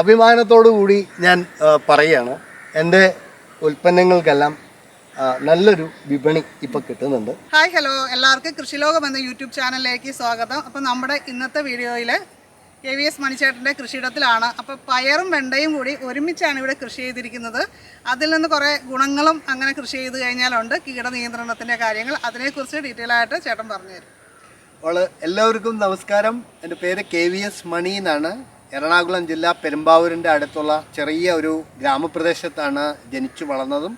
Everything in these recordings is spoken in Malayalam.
അഭിമാനത്തോടു കൂടി ഞാൻ പറയുകയാണ്. എന്റെ ഉൽപ്പന്നങ്ങൾക്കെല്ലാം നല്ലൊരു വിപണി ഇപ്പൊ കിട്ടുന്നുണ്ട്. Hi hello. എല്ലാവർക്കും കൃഷിലോകം എന്ന യൂട്യൂബ് ചാനലിലേക്ക് സ്വാഗതം. അപ്പോൾ നമ്മുടെ ഇന്നത്തെ വീഡിയോയിൽ കെ വി എസ് മണിച്ചേട്ടന്റെ കൃഷിയിടത്തിലാണ്. അപ്പോൾ പയറും വെണ്ടയും കൂടി ഒരുമിച്ചാണ് ഇവിടെ കൃഷി ചെയ്തിരിക്കുന്നത്. അതിൽ നിന്ന് കുറേ ഗുണങ്ങളും അങ്ങനെ കൃഷി ചെയ്ത് കഴിഞ്ഞാലുണ്ട്. കീടനിയന്ത്രണത്തിന്റെ കാര്യങ്ങൾ. അതിനെക്കുറിച്ച് ഡീറ്റെയിൽ ആയിട്ട് ചേട്ടൻ പറഞ്ഞുതരും അപ്പോൾ എല്ലാവർക്കും നമസ്കാരം. എന്റെ പേര് കെ വി എസ് മണി എന്നാണ്. എറണാകുളം ജില്ല പെരുമ്പാവൂരിന്റെ അടുത്തുള്ള ചെറിയ ഒരു ഗ്രാമപ്രദേശത്താണ് ജനിച്ചു വളർന്നതും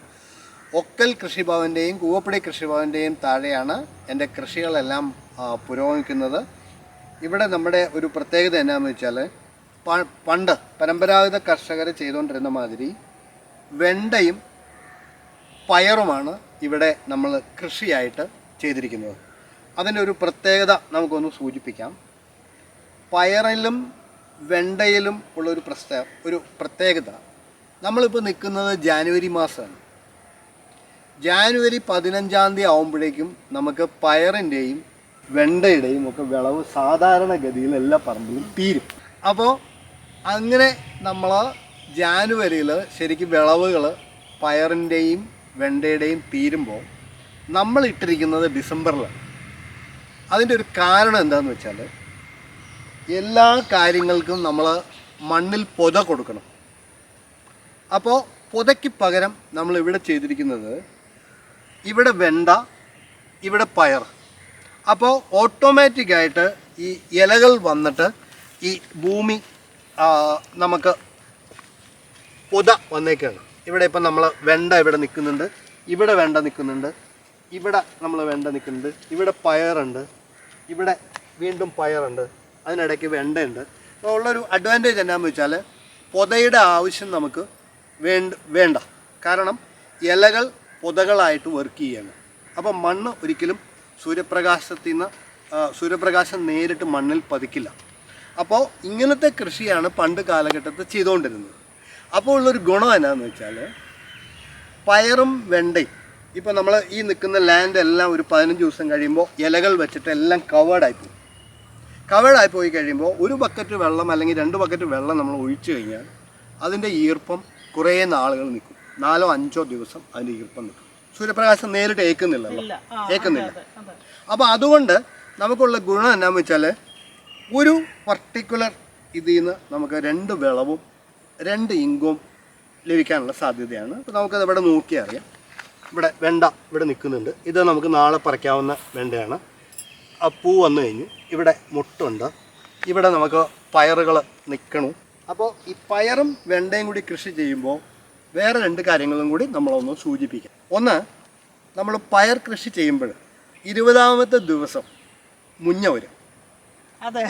ഒക്കൽ കൃഷിഭവന്റെയും കൂവപ്പടി കൃഷിഭവന്റെയും താഴെയാണ് എന്റെ കൃഷികളെല്ലാം പുരോഗമിക്കുന്നത്. ഇവിടെ നമ്മുടെ ഒരു പ്രത്യേകത എന്നാന്ന് വെച്ചാൽ പണ്ട് പരമ്പരാഗത കർഷകർ ചെയ്തുകൊണ്ടിരുന്ന മാതിരി വെണ്ടയും പയറുമാണ് ഇവിടെ നമ്മൾ കൃഷിയായിട്ട് ചെയ്തിരിക്കുന്നത്. അതിന്റെ ഒരു പ്രത്യേകത നമുക്കൊന്ന് സൂചിപ്പിക്കാം. പയറിലും വെണ്ടയിലും ഉള്ളൊരു പ്രശ്ന ഒരു പ്രത്യേകത. നമ്മളിപ്പോൾ നിൽക്കുന്നത് ജാനുവരി മാസമാണ് ജാനുവരി പതിനഞ്ചാം തീയതി ആകുമ്പോഴേക്കും നമുക്ക് പയറിന്റെയും വെണ്ടയുടെയും ഒക്കെ വിളവ് സാധാരണഗതിയിൽ എല്ലാ പറമ്പിലും തീരും. അപ്പോൾ അങ്ങനെ നമ്മൾ ജാനുവരിയിൽ ശരിക്കും വിളവുകൾ പയറിന്റെയും വെണ്ടയുടെയും തീരുമ്പോൾ നമ്മൾ ഇട്ടിരിക്കുന്നത് ഡിസംബറിലാണ്. അതിന്റെ ഒരു കാരണം എന്താണെന്ന് വെച്ചാൽ എല്ലാ കാര്യങ്ങൾക്കും നമ്മൾ മണ്ണിൽ പൊത കൊടുക്കണം. അപ്പോൾ പൊതയ്ക്ക് പകരം നമ്മൾ ഇവിടെ ചെയ്തിരിക്കുന്നത് ഇവിടെ വെണ്ട ഇവിടെ പയർ. അപ്പോൾ ഓട്ടോമാറ്റിക്കായിട്ട് ഈ ഇലകൾ വന്നിട്ട് ഈ ഭൂമി നമുക്ക് പൊത വന്നേക്കാണ്. ഇവിടെ ഇപ്പം നമ്മൾ വെണ്ട ഇവിടെ നിൽക്കുന്നുണ്ട്. ഇവിടെ വെണ്ട നിൽക്കുന്നുണ്ട്. ഇവിടെ നമ്മൾ വെണ്ട നിൽക്കുന്നുണ്ട്. ഇവിടെ പയറുണ്ട്. ഇവിടെ വീണ്ടും പയറുണ്ട്. അതിനിടയ്ക്ക് വെണ്ടയുണ്ട്. അപ്പോൾ ഉള്ളൊരു അഡ്വാന്റേജ് എന്നാന്ന് വെച്ചാൽ പൊതയുടെ ആവശ്യം നമുക്ക് വേണ്ട വേണ്ട. കാരണം ഇലകൾ പൊതകളായിട്ട് വർക്ക് ചെയ്യാണ്. അപ്പോൾ മണ്ണ് ഒരിക്കലും സൂര്യപ്രകാശത്തിൽ നിന്ന് സൂര്യപ്രകാശം നേരിട്ട് മണ്ണിൽ പതിക്കില്ല. അപ്പോൾ ഇങ്ങനത്തെ കൃഷിയാണ് പണ്ട് കാലഘട്ടത്തിൽ ചെയ്തുകൊണ്ടിരുന്നത്. അപ്പോൾ ഉള്ളൊരു ഗുണം എന്നാന്ന് വെച്ചാൽ പയറും വെണ്ടയും. ഇപ്പോൾ നമ്മൾ ഈ നിൽക്കുന്ന ലാൻഡ് എല്ലാം ഒരു പതിനഞ്ച് ദിവസം കഴിയുമ്പോൾ ഇലകൾ വെച്ചിട്ട് എല്ലാം കവേർഡായി പോകും കവേർഡായി പോയി കഴിയുമ്പോൾ ഒരു ബക്കറ്റ് വെള്ളം അല്ലെങ്കിൽ രണ്ട് ബക്കറ്റ് വെള്ളം നമ്മൾ ഒഴിച്ചു കഴിഞ്ഞാൽ അതിന്റെ ഈർപ്പം കുറേ നാളുകൾ നിൽക്കും. നാലോ അഞ്ചോ ദിവസം അതിന്റെ ഈർപ്പം നിൽക്കും. സൂര്യപ്രകാശം നേരിട്ട് ഏൽക്കുന്നില്ലല്ലോ? ഏക്കുന്നില്ല അപ്പോൾ അതുകൊണ്ട് നമുക്കുള്ള ഗുണം എന്നാന്ന് വെച്ചാൽ ഒരു പർട്ടിക്കുലർ ഇതിൽ നിന്ന് നമുക്ക് രണ്ട് വിളവും രണ്ട് ഇങ്കും ലഭിക്കാനുള്ള സാധ്യതയാണ്. അപ്പോൾ നമുക്കത് ഇവിടെ നോക്കിയറിയാം. ഇവിടെ വെണ്ട ഇവിടെ നിൽക്കുന്നുണ്ട്. ഇത് നമുക്ക് നാളെ പറിക്കാവുന്ന വെണ്ടയാണ്. പൂ വന്നു കഴിഞ്ഞു ഇവിടെ മുട്ടുണ്ട്. ഇവിടെ നമുക്ക് പയറുകൾ നിൽക്കണു അപ്പോൾ ഈ പയറും വെണ്ടയും കൂടി കൃഷി ചെയ്യുമ്പോൾ വേറെ രണ്ട് കാര്യങ്ങളും കൂടി നമ്മളൊന്ന് സൂചിപ്പിക്കാം. ഒന്ന് നമ്മൾ പയർ കൃഷി ചെയ്യുമ്പോൾ ഇരുപതാമത്തെ ദിവസം മുഞ്ഞ വരും. അതെ.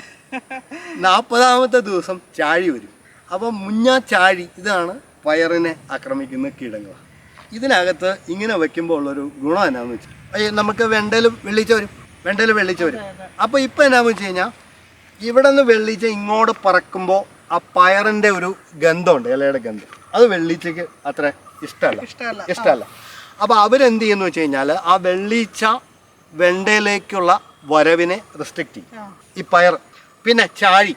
നാൽപ്പതാമത്തെ ദിവസം ചാഴി വരും. അപ്പോൾ മുഞ്ഞ ചാഴി ഇതാണ് പയറിനെ ആക്രമിക്കുന്ന കീടങ്ങൾ ഇതിനകത്ത് ഇങ്ങനെ വയ്ക്കുമ്പോൾ ഉള്ളൊരു ഗുണം എന്നാന്ന് വെച്ചാൽ നമുക്ക് വെണ്ടയിൽ വെള്ളിച്ച വരും. വെണ്ടയിൽ വെള്ളിച്ച വരും. അപ്പോൾ ഇപ്പം എന്നാന്ന് വെച്ച് കഴിഞ്ഞാൽ ഇവിടെ നിന്ന് വെള്ളിച്ച ഇങ്ങോട്ട് പറക്കുമ്പോൾ ആ പയറിന്റെ ഒരു ഗന്ധമുണ്ട് ഇലയുടെ ഗന്ധം. അത് വെള്ളിച്ചയ്ക്ക് അത്ര ഇഷ്ടമല്ല. ഇഷ്ടമല്ല. ഇഷ്ടമല്ല. അപ്പോൾ അവരെന്ത് ചെയ്യുന്നു വെച്ച് കഴിഞ്ഞാൽ ആ വെള്ളീച്ച വെണ്ടയിലേക്കുള്ള വരവിനെ റെസ്ട്രിക്റ്റ് ചെയ്യും. ഈ പയർ പിന്നെ ചാഴി.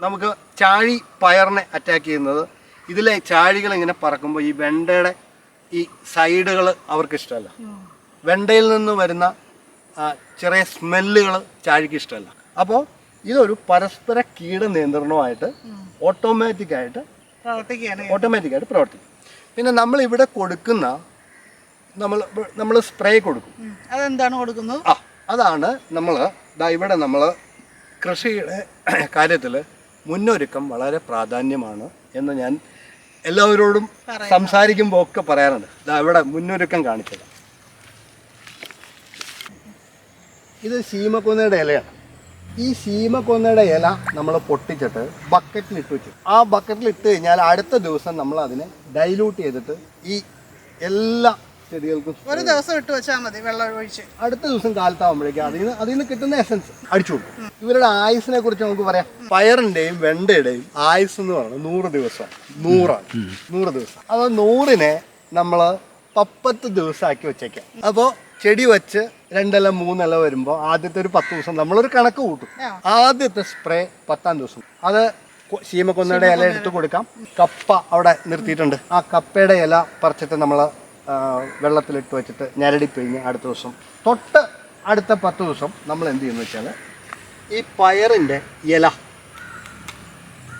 നമുക്ക് ചാഴി പയറിനെ അറ്റാക്ക് ചെയ്യുന്നത് ഇതിലെ ചാഴികൾ ഇങ്ങനെ പറക്കുമ്പോൾ ഈ വെണ്ടയുടെ ഈ സൈഡുകൾ അവർക്ക് ഇഷ്ടമല്ല. വെണ്ടയിൽ നിന്ന് വരുന്ന ചെറിയ സ്മെല്ലുകൾ ചാഴിക്ക് ഇഷ്ടമല്ല. അപ്പോൾ ഇതൊരു പരസ്പര കീട നിയന്ത്രണമായിട്ട് ഓട്ടോമാറ്റിക്കായിട്ട് ഓട്ടോമാറ്റിക്കായിട്ട് പ്രവർത്തിക്കും. പിന്നെ നമ്മൾ ഇവിടെ കൊടുക്കുന്ന നമ്മൾ നമ്മൾ സ്പ്രേ കൊടുക്കും. അതെന്താണ് കൊടുക്കുന്നത് ആ അതാണ് നമ്മൾ ദാ ഇവിടെ നമ്മൾ കൃഷിയുടെ കാര്യത്തിൽ മുന്നൊരുക്കം വളരെ പ്രാധാന്യമാണ് എന്ന് ഞാൻ എല്ലാവരോടും സംസാരിക്കുമ്പോൾ ഒക്കെ പറയാറുണ്ട്. ദാ ഇവിടെ മുന്നൊരുക്കം കാണിച്ചത്. ഇത് ശീമക്കൊന്നയുടെ ഇലയാണ്. ഈ ശീമക്കൊന്നയുടെ ഇല നമ്മൾ പൊട്ടിച്ചിട്ട് ബക്കറ്റിൽ ഇട്ട് വെച്ചു. ആ ബക്കറ്റിൽ ഇട്ട് കഴിഞ്ഞാൽ അടുത്ത ദിവസം നമ്മൾ അതിനെ ഡൈലൂട്ട് ചെയ്തിട്ട് ഈ എല്ലാ ചെടികൾക്കും ഒരു ദിവസം ഇട്ട് വെച്ചാൽ മതി വെള്ളം ഒഴിച്ച്. അടുത്ത ദിവസം കാലത്താവുമ്പോഴേക്കും അതിൽ നിന്ന് അതിൽ നിന്ന് കിട്ടുന്ന എസൻസ് അടിച്ചു കൊടുക്കും. ഇവരുടെ ആയുസിനെ കുറിച്ച് നമുക്ക് പറയാം. പയറിന്റെയും വെണ്ടയുടെയും ആയുസ് എന്ന് പറയുന്നത് നൂറ് ദിവസം നൂറാണ് നൂറ് ദിവസം. അപ്പൊ നൂറിനെ നമ്മൾ പപ്പത്ത് ദിവസമാക്കി വെച്ചേക്കാം. അപ്പോൾ ചെടി വെച്ച് രണ്ടില മൂന്നില വരുമ്പോൾ ആദ്യത്തെ ഒരു പത്ത് ദിവസം നമ്മളൊരു കണക്ക് കൂട്ടും. ആദ്യത്തെ സ്പ്രേ പത്താം ദിവസം. അത് ശീമക്കൊന്നയുടെ ഇല എടുത്ത് കൊടുക്കാം. കപ്പ അവിടെ നിർത്തിയിട്ടുണ്ട്. ആ കപ്പയുടെ ഇല പറിച്ചിട്ട് നമ്മൾ വെള്ളത്തിലിട്ട് വെച്ചിട്ട് ഞരടി പിഴിഞ്ഞ് അടുത്ത ദിവസം തൊട്ട് അടുത്ത പത്ത് ദിവസം നമ്മൾ എന്ത് ചെയ്യുന്നു വെച്ചാൽ ഈ പയറിന്റെ ഇല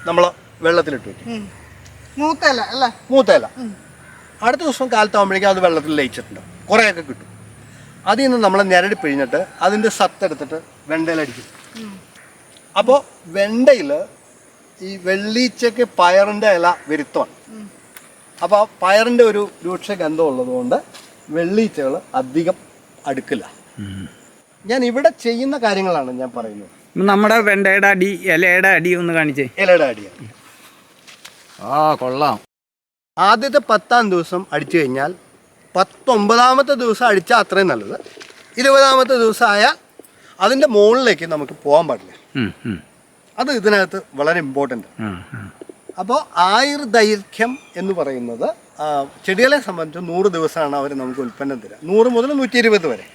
നമ്മൾ വെള്ളത്തിലിട്ട് വെക്കും. അല്ലേ? മൂത്ത ഇല. അടുത്ത ദിവസം കാലത്താകുമ്പോഴേക്കും അത് വെള്ളത്തിൽ ലയിച്ചിട്ടുണ്ട്. കുറേയൊക്കെ കിട്ടും. അതിൽ നിന്ന് നമ്മൾ ഞരടി പിഴിഞ്ഞിട്ട് അതിന്റെ സത്തെടുത്തിട്ട് വെണ്ടയിലടിക്കും അപ്പോൾ വെണ്ടയിൽ ഈ വെള്ളീച്ചയ്ക്ക് പയറിന്റെ ഇല വരുത്തുവാണ് അപ്പോൾ ആ പയറിന്റെ ഒരു രൂക്ഷ ഗന്ധം ഉള്ളതുകൊണ്ട് വെള്ളീച്ചകൾ അധികം അടുക്കില്ല. ഞാൻ ഇവിടെ ചെയ്യുന്ന കാര്യങ്ങളാണ് ഞാൻ പറയുന്നത്. നമ്മുടെ വെണ്ടയുടെ അടി ഇലയുടെ അടി ഒന്ന് കാണിച്ചേ. ഇലയുടെ അടിയാണ്. ആ കൊള്ളാം. ആദ്യത്തെ പത്താം ദിവസം അടിച്ചു കഴിഞ്ഞാൽ പത്തൊമ്പതാമത്തെ ദിവസം അടിച്ചാൽ അത്രയും നല്ലത്. ഇരുപതാമത്തെ ദിവസമായ അതിന്റെ മുകളിലേക്ക് നമുക്ക് പോകാൻ പാടില്ല. അത് ഇതിനകത്ത് വളരെ ഇമ്പോർട്ടന്റ്. അപ്പോൾ ആയുർദൈർഘ്യം എന്ന് പറയുന്നത് ചെടികളെ സംബന്ധിച്ച് നൂറ് ദിവസമാണ് അവർ നമുക്ക് ഉൽപ്പന്നം തരിക നൂറ് മുതൽ നൂറ്റി ഇരുപത് വരെ.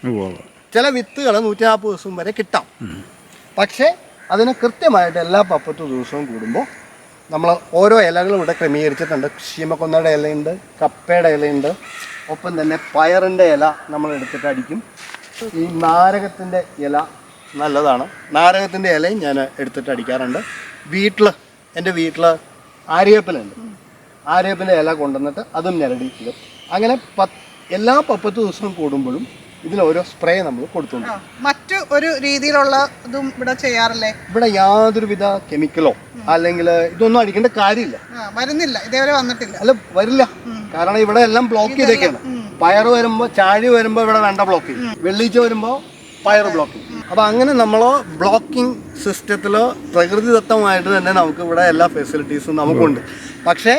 ചില വിത്തുകൾ നൂറ്റി നാൽപ്പത് ദിവസം വരെ കിട്ടാം. പക്ഷേ അതിന് കൃത്യമായിട്ട് എല്ലാ പപ്പത്ത് ദിവസവും കൂടുമ്പോൾ നമ്മൾ ഓരോ ഇലകളും ഇവിടെ ക്രമീകരിച്ചിട്ടുണ്ട്. ശീമക്കൊന്നയുടെ ഇലയുണ്ട് കപ്പയുടെ ഇലയുണ്ട് ഒപ്പം തന്നെ പയറിന്റെ ഇല നമ്മൾ എടുത്തിട്ട് അടിക്കും. ഈ നാരകത്തിന്റെ ഇല നല്ലതാണ്. നാരകത്തിന്റെ ഇലയും ഞാൻ എടുത്തിട്ട് അടിക്കാറുണ്ട്. വീട്ടിൽ എന്റെ വീട്ടിൽ ആര്യവേപ്പിലുണ്ട് ആര്യവേപ്പിന്റെ ഇല കൊണ്ടുവന്നിട്ട് അതും ഞരടിക്കും അങ്ങനെ പത്ത് എല്ലാ പപ്പത്ത് ദിവസവും കൂടുമ്പോഴും ഇതിൽ ഓരോ സ്പ്രേ നമ്മൾ കൊടുത്തുണ്ട്. മറ്റു ഒരു രീതിയിലുള്ള ഇതും ഇവിടെ ചെയ്യാറില്ലേ? ഇവിടെ യാതൊരുവിധ കെമിക്കലോ അല്ലെങ്കിൽ ഇതൊന്നും അടിക്കേണ്ട കാര്യമില്ല. വരുന്നില്ല. ഇതേവരെ വന്നിട്ടില്ല. അല്ല വരില്ല. കാരണം ഇവിടെ എല്ലാം ബ്ലോക്ക് ചെയ്തേക്കാണ്. പയർ വരുമ്പോൾ ചാഴി വരുമ്പോൾ ഇവിടെ വേണ്ട ബ്ലോക്ക് ചെയ്യും വെള്ളീച്ച വരുമ്പോൾ പയർ ബ്ലോക്ക് ചെയ്യും അപ്പോൾ അങ്ങനെ നമ്മൾ ബ്ലോക്കിംഗ് സിസ്റ്റത്തിലോ പ്രകൃതിദത്തമായിട്ട് തന്നെ നമുക്ക് ഇവിടെ എല്ലാ ഫെസിലിറ്റീസും നമുക്കുണ്ട്. പക്ഷേ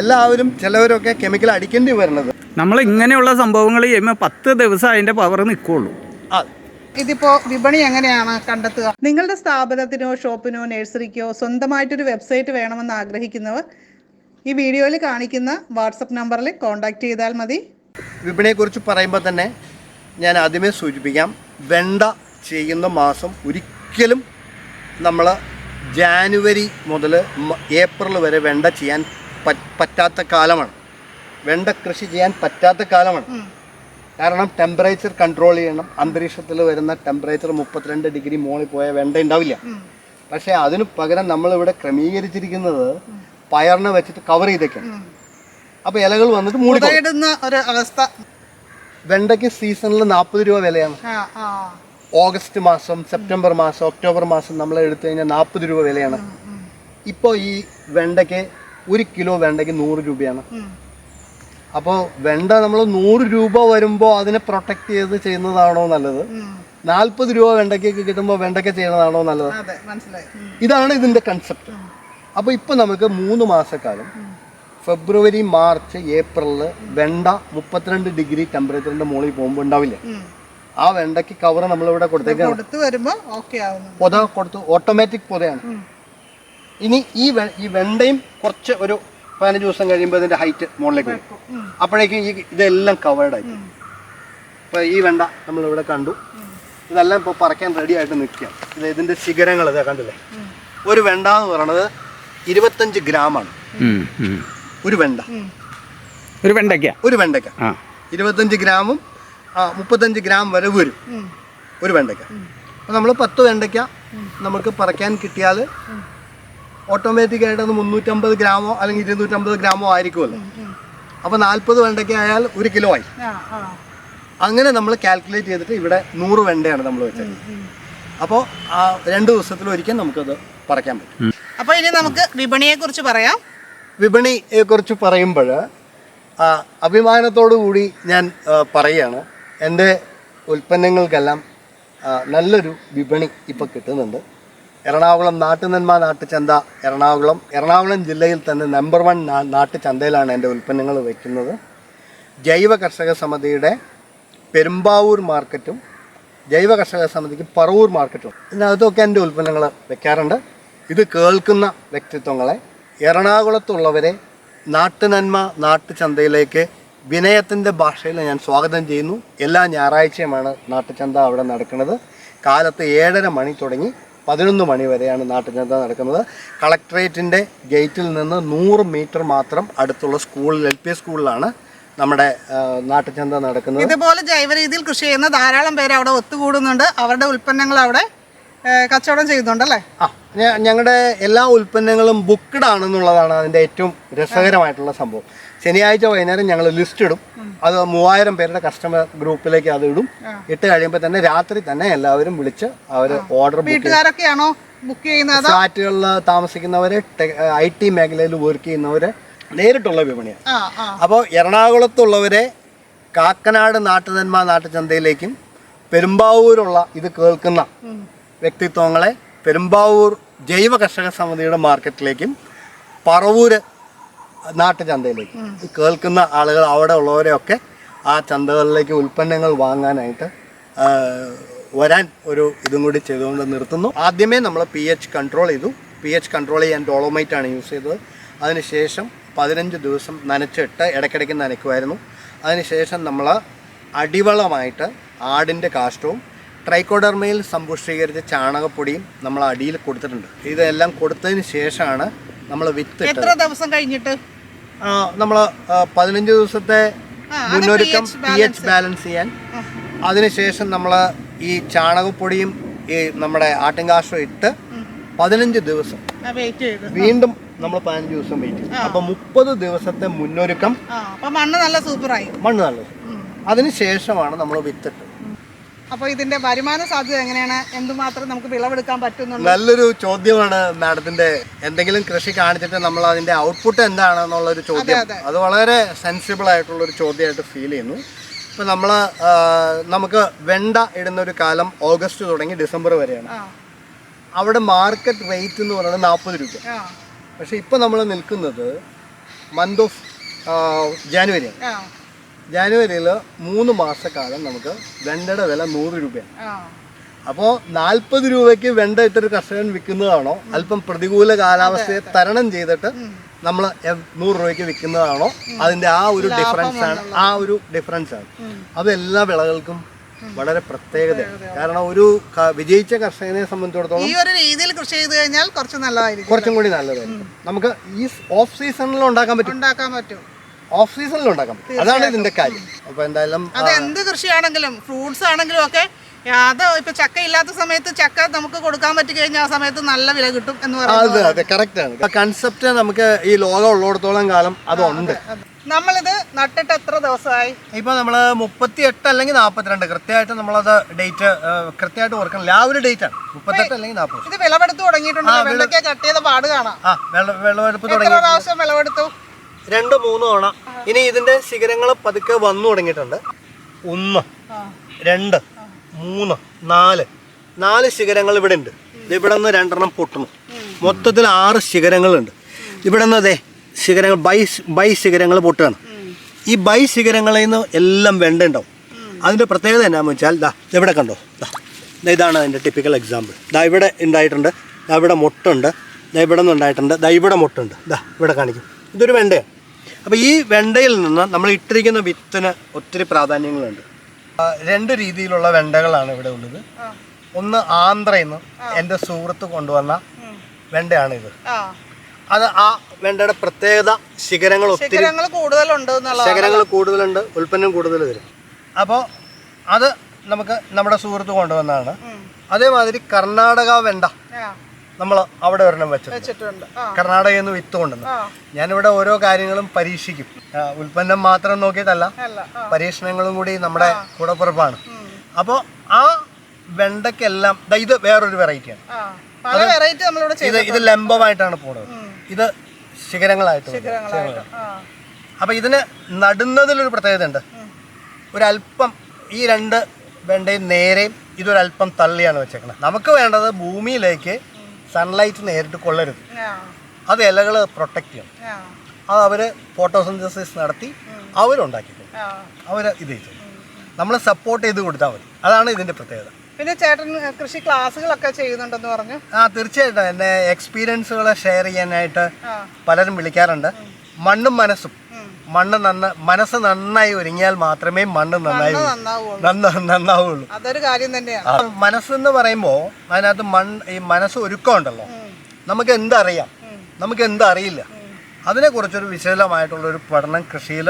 എല്ലാവരും ചിലവരൊക്കെ കെമിക്കൽ അടിക്കേണ്ടി വരുന്നത്. നമ്മൾ ഇങ്ങനെയുള്ള സംഭവങ്ങൾ ചെയ്യുമ്പോൾ പത്ത് ദിവസം അതിന്റെ പവർ നിൽക്കുള്ളൂ ഇതിപ്പോ വിപണി എങ്ങനെയാണ് കണ്ടെത്തുക? നിങ്ങളുടെ സ്ഥാപനത്തിനോ ഷോപ്പിനോ നഴ്സറിക്കോ സ്വന്തമായിട്ടൊരു വെബ്സൈറ്റ് വേണമെന്ന് ആഗ്രഹിക്കുന്നവർ ഈ വീഡിയോയിൽ കാണിക്കുന്ന വാട്സപ്പ് നമ്പറിൽ കോൺടാക്ട് ചെയ്താൽ മതി. വിപണിയെക്കുറിച്ച് പറയുമ്പോൾ തന്നെ ഞാൻ ആദ്യമേ സൂചിപ്പിക്കാം. വെണ്ട ചെയ്യുന്ന മാസം ഒരിക്കലും നമ്മൾ ജാനുവരി മുതൽ ഏപ്രിൽ വരെ വെണ്ട ചെയ്യാൻ പറ്റാത്ത കാലമാണ്. വെണ്ട കൃഷി ചെയ്യാൻ പറ്റാത്ത കാലമാണ്. കാരണം ടെമ്പറേച്ചർ കൺട്രോൾ ചെയ്യണം. അന്തരീക്ഷത്തിൽ വരുന്ന ടെമ്പറേച്ചർ മുപ്പത്തിരണ്ട് ഡിഗ്രി മുകളിൽ പോയ വെണ്ട ഉണ്ടാവില്ല. പക്ഷേ അതിനു പകരം നമ്മളിവിടെ ക്രമീകരിച്ചിരിക്കുന്നത് പയറിനെ വെച്ചിട്ട് കവർ ചെയ്തേക്കാണ്. അപ്പോൾ ഇലകൾ വന്നിട്ട് മൂടി പുതയിടുന്ന ഒരു അവസ്ഥ. വെണ്ടയ്ക്ക് സീസണിൽ നാൽപ്പത് രൂപ വിലയാണ്. ഓഗസ്റ്റ് മാസം സെപ്റ്റംബർ മാസം ഒക്ടോബർ മാസം നമ്മൾ എടുത്തു കഴിഞ്ഞാൽ നാൽപ്പത് രൂപ വിലയാണ്. ഇപ്പോൾ ഈ വെണ്ടയ്ക്ക് ഒരു കിലോ വെണ്ടയ്ക്ക് നൂറ് രൂപയാണ്. അപ്പോൾ വെണ്ട നമ്മൾ നൂറ് രൂപ വരുമ്പോൾ അതിനെ പ്രൊട്ടക്ട് ചെയ്ത് ചെയ്യുന്നതാണോ നല്ലത്. നാൽപ്പത് രൂപ വെണ്ടയ്ക്ക് കിട്ടുമ്പോൾ വെണ്ടയ്ക്ക ചെയ്യുന്നതാണോ നല്ലത്? ഇതാണ് ഇതിന്റെ കൺസെപ്റ്റ് അപ്പോൾ ഇപ്പോൾ നമുക്ക് മൂന്ന് മാസക്കാലം. ഫെബ്രുവരി മാർച്ച് ഏപ്രിലിൽ വെണ്ട മുപ്പത്തിരണ്ട് ഡിഗ്രി ടെമ്പറേച്ചറിന്റെ മുകളിൽ പോകുമ്പോൾ ഉണ്ടാവില്ലേ? ആ വെണ്ടയ്ക്ക് കവർ നമ്മളിവിടെ കൊടുത്തേക്കാണ്. പൊത കൊടുത്തു ഓട്ടോമാറ്റിക് പൊതയാണ്. ഇനി ഈ ഈ വെണ്ടയും കുറച്ച് ഒരു പതിനഞ്ച് ദിവസം കഴിയുമ്പോൾ ഇതിന്റെ ഹൈറ്റ് മുകളിലേക്ക് വരും. അപ്പോഴേക്കും ഈ ഇതെല്ലാം കവേർഡ് ആയി. ഈ വെണ്ട നമ്മൾ ഇവിടെ കണ്ടു ഇതെല്ലാം ഇപ്പോൾ പറക്കാൻ റെഡി ആയിട്ട് നിൽക്കുക ഇത് ഇതിന്റെ ശിഖരങ്ങൾ ഇതാ കണ്ടില്ലേ? ഒരു വെണ്ട എന്ന് പറയുന്നത് ഇരുപത്തഞ്ച് ഗ്രാമാണ്. ഒരു വെണ്ട. ഒരു വെണ്ടയ്ക്ക? ഒരു വെണ്ടയ്ക്ക. ഇരുപത്തഞ്ച് ഗ്രാമും ആ, മുപ്പത്തഞ്ച് ഗ്രാം വരെ. വരും ഒരു വെണ്ടയ്ക്ക. അപ്പോൾ നമ്മൾ പത്ത് വെണ്ടയ്ക്ക നമുക്ക് പറക്കാൻ കിട്ടിയാൽ ഓട്ടോമാറ്റിക്കായിട്ട് അത് മുന്നൂറ്റമ്പത് ഗ്രാമോ അല്ലെങ്കിൽ ഇരുന്നൂറ്റമ്പത് ഗ്രാമോ ആയിരിക്കുമല്ലോ. അപ്പോൾ നാൽപ്പത് വെണ്ടയ്ക്ക ആയാൽ ഒരു കിലോ ആയി. അങ്ങനെ നമ്മൾ കാൽക്കുലേറ്റ് ചെയ്തിട്ട് ഇവിടെ നൂറ് വെണ്ടയാണ് നമ്മൾ വെച്ചത്. അപ്പോൾ ആ രണ്ട് ദിവസത്തിൽ ഒരിക്കൽ നമുക്കത് പറിക്കാൻ പറ്റും. അപ്പൊ ഇനി നമുക്ക് വിപണിയെ കുറിച്ച് പറയാം. വിപണിയെ കുറിച്ച് പറയുമ്പോൾ അഭിമാനത്തോടു കൂടി ഞാൻ പറയുകയാണ്. എന്റെ ഉൽപ്പന്നങ്ങൾക്കെല്ലാം നല്ലൊരു വിപണി ഇപ്പോൾ കിട്ടുന്നുണ്ട്. എറണാകുളം നാട്ടുനന്മ നാട്ടുചന്ത എറണാകുളം എറണാകുളം ജില്ലയിൽ തന്നെ നമ്പർ വൺ നാട്ടുചന്തയിലാണ് എന്റെ ഉൽപ്പന്നങ്ങൾ വയ്ക്കുന്നത് ജൈവ കർഷക സമിതിയുടെ പെരുമ്പാവൂർ മാർക്കറ്റും ജൈവ കർഷക സമിതിക്ക് പറവൂർ മാർക്കറ്റും. ഇതിനകത്തൊക്കെ എന്റെ ഉൽപ്പന്നങ്ങൾ വെക്കാറുണ്ട്. ഇത് കേൾക്കുന്ന വ്യക്തിത്വങ്ങളെ എറണാകുളത്തുള്ളവരെ നാട്ടുനന്മ നാട്ടുചന്തയിലേക്ക് വിനയത്തിന്റെ ഭാഷയിൽ ഞാൻ സ്വാഗതം ചെയ്യുന്നു. എല്ലാ ഞായറാഴ്ചയുമാണ് നാട്ടുചന്ത അവിടെ നടക്കുന്നത്. കാലത്ത് ഏഴര മണി തുടങ്ങി പതിനൊന്ന് മണി വരെയാണ് നാട്ടുചന്ത നടക്കുന്നത്. കളക്ട്രേറ്റിന്റെ ഗേറ്റിൽ നിന്ന് നൂറ് മീറ്റർ മാത്രം അടുത്തുള്ള സ്കൂളിൽ എൽ പി സ്കൂളിലാണ് നമ്മുടെ നാട്ടുചന്ത നടക്കുന്നത്. ഇതുപോലെ ജൈവ രീതിയിൽ കൃഷി ചെയ്യുന്ന ധാരാളം പേര് അവിടെ ഒത്തുകൂടുന്നുണ്ട്. അവരുടെ ഉൽപ്പന്നങ്ങൾ അവിടെ കച്ചവടം ചെയ്യുന്നുണ്ടല്ലേ? ആ ഞങ്ങളുടെ എല്ലാ ഉൽപ്പന്നങ്ങളും ബുക്ക്ഡ് ആണെന്നുള്ളതാണ് അതിന്റെ ഏറ്റവും രസകരമായിട്ടുള്ള സംഭവം. ശനിയാഴ്ച വൈകുന്നേരം ഞങ്ങൾ ലിസ്റ്റ് ഇടും. അത് മൂവായിരം പേരുടെ കസ്റ്റമർ ഗ്രൂപ്പിലേക്ക് അത് ഇടും. ഇട്ട് കഴിയുമ്പോൾ തന്നെ രാത്രി തന്നെ എല്ലാവരും വിളിച്ച് അവർ ഓർഡർ ബുക്ക് വീട്ടുകാരൊക്കെയാണോ ബുക്ക് ചെയ്യുന്നത് ഫ്ലാറ്റുകളിൽ താമസിക്കുന്നവര് ഐ ടി മേഖലയിൽ വർക്ക് ചെയ്യുന്നവര് നേരിട്ടുള്ള വിപണിയാണ്. അപ്പോൾ എറണാകുളത്തുള്ളവരെ കാക്കനാട് നാട്ടുതന്മ നാട്ടുചന്തയിലേക്കും പെരുമ്പാവൂരുള്ള ഇത് കേൾക്കുന്ന വ്യക്തിത്വങ്ങളെ പെരുമ്പാവൂർ ജൈവ കർഷക സമിതിയുടെ മാർക്കറ്റിലേക്കും പറവൂര് നാട്ടുചന്തയിലേക്കും. കേൾക്കുന്ന ആളുകൾ അവിടെ ഉള്ളവരെയൊക്കെ ആ ചന്തകളിലേക്ക് ഉൽപ്പന്നങ്ങൾ വാങ്ങാനായിട്ട് വരാൻ ഒരു ഇതും കൂടി ചെയ്തുകൊണ്ട് നിർത്തുന്നു. ആദ്യമേ നമ്മൾ പി എച്ച് കൺട്രോൾ ചെയ്തു. പി എച്ച് കൺട്രോൾ ചെയ്യാൻ ഡോളോമൈറ്റ് ആണ് യൂസ് ചെയ്തത്. അതിനുശേഷം പതിനഞ്ച് ദിവസം നനച്ചിട്ട് ഇടയ്ക്കിടയ്ക്ക് നനയ്ക്കുമായിരുന്നു. അതിനുശേഷം നമ്മൾ അടിവളമായിട്ട് ആടിന്റെ കാഷ്ടവും ട്രൈക്കോഡർമയിൽ സമ്പുഷ്ടീകരിച്ച ചാണകപ്പൊടിയും നമ്മൾ അടിയിൽ കൊടുത്തിട്ടുണ്ട്. ഇതെല്ലാം കൊടുത്തതിന് ശേഷമാണ് നമ്മൾ വിത്ത് എത്ര ദിവസം കഴിഞ്ഞിട്ട്? നമ്മൾ പതിനഞ്ച് ദിവസത്തെ മുന്നൊരുക്കം പി എച്ച് ബാലൻസ് ചെയ്യാൻ. അതിനുശേഷം നമ്മൾ ഈ ചാണകപ്പൊടിയും ഈ നമ്മുടെ ആട്ടിൻകാഷ്ടവും ഇട്ട് പതിനഞ്ച് ദിവസം വീണ്ടും നമ്മൾ പതിനഞ്ച് ദിവസം വെയിറ്റ് ചെയ്യും അപ്പൊ മുപ്പത് ദിവസത്തെ മുന്നൊരുക്കം മണ്ണ് നല്ല സൂപ്പറായി മണ്ണ് നല്ലത്. അതിനുശേഷമാണ് നമ്മൾ വിത്തിട്ട് അപ്പൊ ഇതിന്റെ വരുമാന സാധ്യത എങ്ങനെയാണ്? എന്തുമാത്രം നമുക്ക് വിളവെടുക്കാൻ പറ്റുന്നുണ്ട്? നല്ലൊരു ചോദ്യമാണ് മാഡത്തിന്റെ. എന്തെങ്കിലും കൃഷി കാണിച്ചിട്ട് നമ്മൾ അതിന്റെ ഔട്ട്പുട്ട് എന്താണെന്നുള്ള ഒരു ചോദ്യം. അത്. വളരെ സെൻസിബിൾ ആയിട്ടുള്ള ഒരു ചോദ്യമായിട്ട് ഫീൽ ചെയ്യുന്നു. ഇപ്പം നമ്മൾ നമുക്ക് വെണ്ട ഇടുന്ന ഒരു കാലം ഓഗസ്റ്റ് തുടങ്ങി ഡിസംബർ വരെയാണ്. അവിടെ മാർക്കറ്റ് റേറ്റ് എന്ന് പറയുന്നത് നാൽപ്പത് രൂപ. പക്ഷെ ഇപ്പം നമ്മൾ നിൽക്കുന്നത് മന്ത് ഓഫ് ജാനുവരിയാണ് ജാനുവരിയിൽ മൂന്ന് മാസക്കാലം നമുക്ക് വെണ്ടയുടെ വില നൂറ് രൂപയാണ്. ആ. അപ്പോൾ നാൽപ്പത് രൂപയ്ക്ക് വെണ്ട ഇട്ടൊരു കർഷകൻ വിൽക്കുന്നതാണോ? അല്പം പ്രതികൂല കാലാവസ്ഥയെ തരണം ചെയ്തിട്ട് നമ്മൾ നൂറ് രൂപയ്ക്ക് വിൽക്കുന്നതാണോ? അതിന്റെ ആ ഒരു ഡിഫറൻസ് ആണ്. ആ ഒരു ഡിഫറൻസ് ആണ്. അത് എല്ലാ വിളകൾക്കും വളരെ പ്രത്യേകതയാണ്. കാരണം ഒരു വിജയിച്ച കർഷകനെ സംബന്ധിച്ചിടത്തോളം ഈ ഒരു രീതിയിൽ കൃഷി ചെയ്ത് കഴിഞ്ഞാൽ കുറച്ച് നല്ലതായിരിക്കും കുറച്ചും കൂടി നല്ലതായിരിക്കും. നമുക്ക് ഈ ഓഫ് സീസണിൽ ഉണ്ടാക്കാൻ പറ്റും. ഉണ്ടാക്കാൻ പറ്റും. ഓഫ് സീസണിൽ ഉണ്ടാക്കാം അതാണ് ഇതിന്റെ കാര്യം. അപ്പൊ എന്തായാലും അത് എന്ത് കൃഷിയാണെങ്കിലും ഫ്രൂട്ട്സ് ആണെങ്കിലും ഒക്കെ അത് ഇപ്പൊ ചക്ക ഇല്ലാത്ത സമയത്ത് ചക്ക നമുക്ക് കൊടുക്കാൻ പറ്റി കഴിഞ്ഞാൽ ആ സമയത്ത് നല്ല വില കിട്ടും എന്ന് പറയുന്നത് അതെ കറക്റ്റ് ആണ്. കൺസെപ്റ്റ് നമുക്ക് ഈ ലോകം ഉള്ളിടത്തോളം കാലം അതുണ്ട് നമ്മളിത് നട്ടിട്ട് എത്ര ദിവസമായി? ഇപ്പൊ നമ്മൾ മുപ്പത്തി എട്ട് അല്ലെങ്കിൽ നാപ്പത്തിരണ്ട് കൃത്യമായിട്ട് നമ്മളത് ഡേറ്റ് കൃത്യമായിട്ട് ഓർക്കണം. ആ ഒരു ഡേറ്റ് ആണ്. മുപ്പത്തെട്ട് അല്ലെങ്കിൽ നാപ്പത്. ഇത് വിളവെടുത്ത് തുടങ്ങിയിട്ടുണ്ട്. വെള്ളക്ക കട്ട് ചെയ്ത പാട് കാണാം. വിളവെടുപ്പ് തുടങ്ങി. പ്രാവശ്യം വിളവെടുത്തു? രണ്ട് മൂന്നോ ഓണ. ഇനി ഇതിന്റെ ശിഖരങ്ങൾ പതുക്കെ വന്നു തുടങ്ങിയിട്ടുണ്ട്. ഒന്ന് രണ്ട് മൂന്ന് നാല്. നാല് ശിഖരങ്ങൾ ഇവിടെ ഉണ്ട് ഇവിടെ നിന്ന് രണ്ടെണ്ണം പൊട്ടണം മൊത്തത്തിൽ ആറ് ശിഖരങ്ങളുണ്ട്. ഇവിടെ നിന്ന് അതെ ശിഖരങ്ങൾ ബൈ ബൈ ശിഖരങ്ങൾ പൊട്ടുകയാണ്. ഈ ബൈ ശിഖരങ്ങളിൽ നിന്ന് എല്ലാം വെണ്ട ഉണ്ടാവും അതിന്റെ പ്രത്യേകത എന്നാന്ന് വെച്ചാൽ ദാ ഇവിടെ കണ്ടോ? ദാ ദാ ഇതാണ് അതിന്റെ ടിപ്പിക്കൽ എക്സാമ്പിൾ ദാ ഇവിടെ ഉണ്ടായിട്ടുണ്ട്. ദാ ഇവിടെ മുട്ടുണ്ട്. ദാ ഇവിടെ നിന്ന് ഉണ്ടായിട്ടുണ്ട്. ദാ ഇവിടെ മുട്ടുണ്ട്. ദാ ഇവിടെ കാണിക്കും. ഇതൊരു വെണ്ടയാണ്. അപ്പോൾ ഈ വെണ്ടയിൽ നിന്ന് നമ്മൾ ഇട്ടിരിക്കുന്ന വിത്തിന് ഒത്തിരി പ്രാധാന്യങ്ങളുണ്ട്. രണ്ട് രീതിയിലുള്ള വെണ്ടകളാണ് ഇവിടെ ഉള്ളത്. ഒന്ന് ആന്ധ്രയിൽ നിന്ന് എന്റെ സുഹൃത്ത് കൊണ്ടുവന്ന വെണ്ടയാണ് ഇത് ആ. അത് ആ വെണ്ടയുടെ പ്രത്യേകത ശിഖരങ്ങൾ ഒത്തിരി കൂടുതലുണ്ട് ശിഖരങ്ങൾ കൂടുതലുണ്ട് ഉൽപ്പന്നം കൂടുതൽ വരും. അപ്പോൾ അത് നമുക്ക് നമ്മുടെ സുഹൃത്ത് കൊണ്ടുവന്നതാണ്. അതേമാതിരി കർണാടക വെണ്ട. നമ്മൾ അവിടെ ഒരെണ്ണം വെച്ചിട്ടുണ്ട്. കർണാടകയിൽ നിന്ന് വിത്ത് കൊണ്ടുവന്നു ഞാനിവിടെ ഓരോ കാര്യങ്ങളും പരീക്ഷിക്കും. ഉൽപ്പന്നം മാത്രം നോക്കിയതല്ല പരീക്ഷണങ്ങളും കൂടി നമ്മുടെ കൂടപ്പുറപ്പാണ്. അപ്പോൾ ആ വെണ്ടയ്ക്കെല്ലാം ദാ ഇത് വേറൊരു വെറൈറ്റിയാണ്. ഇത് ഇത് ലംബമായിട്ടാണ് പോണത്. ഇത് ശിഖരങ്ങളായിട്ട് അപ്പൊ ഇതിന് നടുന്നതിലൊരു പ്രത്യേകത ഉണ്ട്. ഒരല്പം ഈ രണ്ട് വെണ്ടയും നേരെയും ഇതൊരല്പം തള്ളിയാണ് വെച്ചേക്കുന്നത് നമുക്ക് വേണ്ടത് ഭൂമിയിലേക്ക് സൺലൈറ്റ് നേരിട്ട് കൊള്ളരുത്. അത് ഇലകൾ പ്രൊട്ടക്റ്റ് ചെയ്യണം. അത് അവർ ഫോട്ടോസിന്തസിസ് നടത്തി അവരുണ്ടാക്കിക്കും അവർ ഇത് ചെയ്തു നമ്മൾ സപ്പോർട്ട് ചെയ്ത് കൊടുത്താൽ മതി. അതാണ് ഇതിന്റെ പ്രത്യേകത. പിന്നെ ചേട്ടൻ കൃഷി ക്ലാസ്സുകളൊക്കെ ചെയ്യുന്നുണ്ടെന്ന് പറഞ്ഞു. ആ തീർച്ചയായിട്ടും. എന്റെ എക്സ്പീരിയൻസുകൾ ഷെയർ ചെയ്യാനായിട്ട് പലരും വിളിക്കാറുണ്ട്. മണ്ണും മനസ്സും. മണ്ണ് നന്ന മനസ്സ് നന്നായി ഒരുങ്ങിയാൽ മാത്രമേ മണ്ണ് നന്നായി നന്നാവുള്ളൂ നന്ന നന്നാവുള്ളൂ അതൊരു കാര്യം തന്നെയാണ് മനസ്സ് എന്ന് പറയുമ്പോൾ അതിനകത്ത് മണ്ണ് ഈ മനസ്സ് ഒരുക്കമുണ്ടല്ലോ. നമുക്ക് എന്തറിയാം? നമുക്ക് എന്തറിയില്ല. അതിനെക്കുറിച്ചൊരു വിശദമായിട്ടുള്ളൊരു പഠനം കൃഷിയിൽ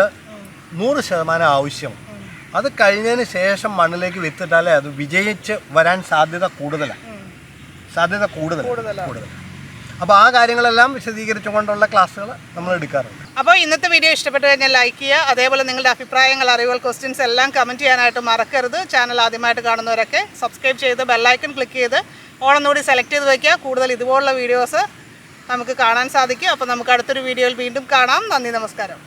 നൂറ് ശതമാനം ആവശ്യം. അത് കഴിഞ്ഞതിന് ശേഷം മണ്ണിലേക്ക് വിത്തിട്ടാലേ അത് വിജയിച്ച് വരാൻ സാധ്യത കൂടുതലാണ് സാധ്യത കൂടുതൽ കൂടുതൽ അപ്പോൾ ആ കാര്യങ്ങളെല്ലാം വിശദീകരിച്ചുകൊണ്ടുള്ള ക്ലാസ്സുകൾ നമ്മൾ എടുക്കാറുണ്ട്. അപ്പോൾ ഇന്നത്തെ വീഡിയോ ഇഷ്ടപ്പെട്ടു കഴിഞ്ഞാൽ ലൈക്ക് ചെയ്യുക. അതേപോലെ നിങ്ങളുടെ അഭിപ്രായങ്ങൾ അറിവുകൾ ക്വസ്റ്റ്യൻസ് എല്ലാം കമന്റ് ചെയ്യാനായിട്ട് മറക്കരുത്. ചാനൽ ആദ്യമായിട്ട് കാണുന്നവരൊക്കെ സബ്സ്ക്രൈബ് ചെയ്ത് ബെല്ലൈക്കൺ ക്ലിക്ക് ചെയ്ത് ഓളൊന്നുകൂടി സെലക്ട് ചെയ്ത് വയ്ക്കുക കൂടുതൽ ഇതുപോലുള്ള വീഡിയോസ് നമുക്ക് കാണാൻ സാധിക്കും. അപ്പോൾ നമുക്ക് അടുത്തൊരു വീഡിയോയിൽ വീണ്ടും കാണാം. നന്ദി നമസ്കാരം.